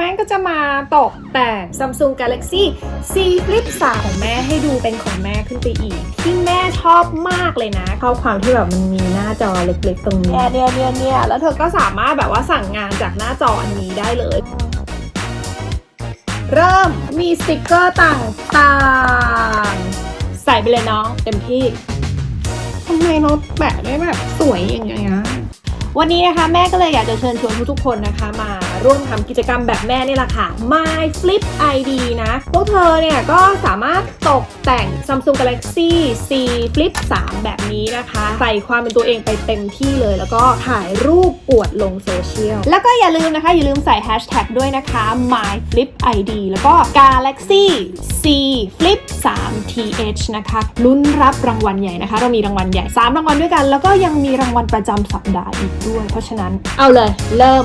แม่ก็จะมาตกแต่ง Samsung Galaxy C Flip 3 ของแม่ให้ดูเป็นของแม่ขึ้นไปอีก ที่แม่ชอบมากเลยนะเข้าความที่แบบมันมีหน้าจอเล็กๆตรงนี้เนี่ยเนี่ยเนี่ยเนี่ยแล้วเธอก็สามารถแบบว่าสั่งงานจากหน้าจออันนี้ได้เลย เริ่มมีสติกเกอร์ต่างๆ ใส่ไปเลยน้องเต็มที่ทำไมเราแปะได้แบบสวยอย่างเงี้ย วันนี้นะคะแม่ก็เลยอยากจะเชิญชวนทุกๆคนนะคะมาร่วมทำกิจกรรมแบบแม่นี่แหละค่ะ My Flip ID นะ พวกเธอเนี่ยก็สามารถตกแต่ง Samsung Galaxy C Flip 3 แบบนี้นะคะ ใส่ความเป็นตัวเองไปเต็มที่เลย แล้วก็ถ่ายรูปอวดลงโซเชียล แล้วก็อย่าลืมนะคะ อย่าลืมใส่ Hashtag ด้วยนะคะ My Flip ID แล้วก็ Galaxy C Flip 3 TH นะคะลุ้นรับรางวัลใหญ่นะคะ เรามีรางวัลใหญ่ 3 รางวัลด้วยกัน แล้วก็ยังมีรางวัลประจำสัปดาห์อีกด้วย เพราะฉะนั้นเอาเลยเริ่ม